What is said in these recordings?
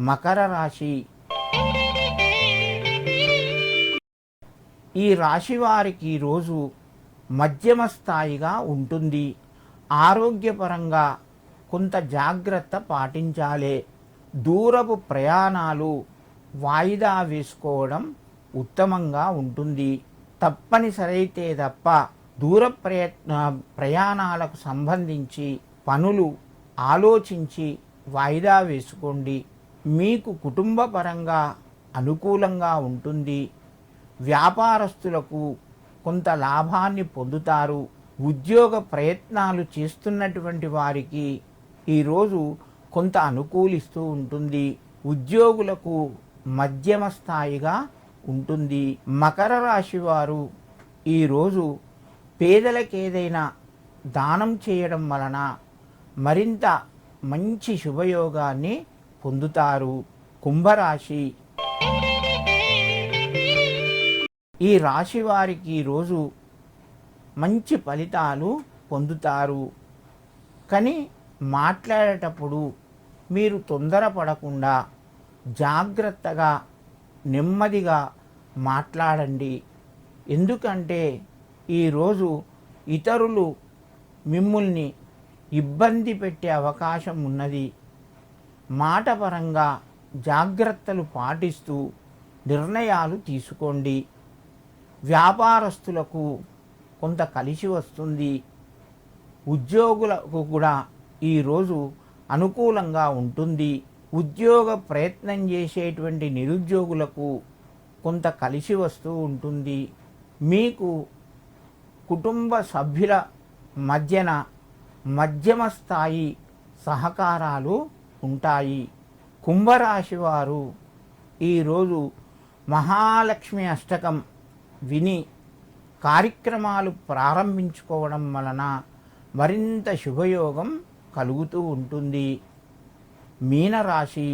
మకర రాశి. ఈ రాశి వారికి ఈరోజు మధ్యమ స్థాయిగా ఉంటుంది. ఆరోగ్యపరంగా కొంత జాగ్రత్త పాటించాలి. దూరపు ప్రయాణాలు వాయిదా వేసుకోవడం ఉత్తమంగా ఉంటుంది. తప్పనిసరైతే తప్ప దూర ప్రయత్న ప్రయాణాలకు సంబంధించి పనులు ఆలోచించి వాయిదా వేసుకోండి. మీకు కుటుంబ పరంగా అనుకూలంగా ఉంటుంది. వ్యాపారస్తులకు కొంత లాభాన్ని పొందుతారు. ఉద్యోగ ప్రయత్నాలు చేస్తున్నటువంటి వారికి ఈరోజు కొంత అనుకూలిస్తూ ఉంటుంది. ఉద్యోగులకు మధ్యమ స్థాయిగా ఉంటుంది. మకర రాశి వారు ఈరోజు పేదలకు ఏదైనా దానం చేయడం వలన మరింత మంచి శుభయోగాన్ని పొందుతారు కుంభరాశి. ఈ రాశి వారికి ఈరోజు మంచి ఫలితాలు పొందుతారు. కానీ మాట్లాడేటప్పుడు మీరు తొందరపడకుండా జాగ్రత్తగా నెమ్మదిగా మాట్లాడండి. ఎందుకంటే ఈరోజు ఇతరులు మిమ్మల్ని ఇబ్బంది పెట్టే అవకాశం ఉన్నది. మాటపరంగా జాగ్రత్తలు పాటిస్తూ నిర్ణయాలు తీసుకోండి. వ్యాపారస్తులకు కొంత కలిసి వస్తుంది. ఉద్యోగులకు కూడా ఈరోజు అనుకూలంగా ఉంటుంది. ఉద్యోగ ప్రయత్నం చేసేటువంటి నిరుద్యోగులకు కొంత కలిసి వస్తూ ఉంటుంది. మీకు కుటుంబ సభ్యుల మధ్యన మధ్యమ స్థాయి సహకారాలు ఉంటాయి. కుంభరాశి వారు ఈరోజు మహాలక్ష్మి అష్టకం విని కార్యక్రమాలు ప్రారంభించుకోవడం వలన మరింత శుభయోగం కలుగుతూ ఉంటుంది. మీనరాశి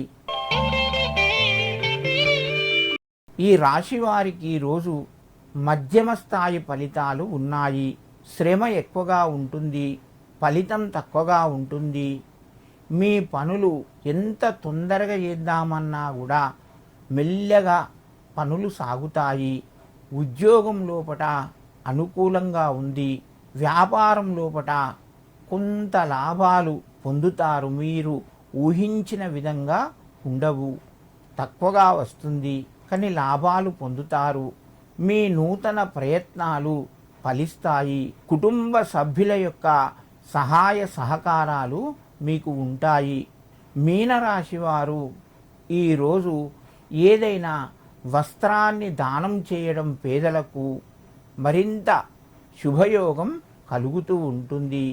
ఈ రాశి వారికి ఈరోజు మధ్యమ స్థాయి ఫలితాలు ఉన్నాయి. శ్రమ ఎక్కువగా ఉంటుంది. ఫలితం తక్కువగా ఉంటుంది. మీ పనులు ఎంత తొందరగా చేద్దామన్నా కూడా మెల్లగా పనులు సాగుతాయి. ఉద్యోగం లోపట అనుకూలంగా ఉంది. వ్యాపారం లోపట కొంత లాభాలు పొందుతారు. మీరు ఊహించిన విధంగా ఉండవు. తక్కువగా వస్తుంది కానీ లాభాలు పొందుతారు. మీ నూతన ప్రయత్నాలు ఫలిస్తాయి. కుటుంబ సభ్యుల యొక్క సహాయ సహకారాలు మీకు ఉంటాయి. మీనరాశి వారు ఈరోజు ఏదైనా వస్త్రాన్ని దానం చేయడం పేదలకు మరింత శుభయోగం కలుగుతూ ఉంటుంది.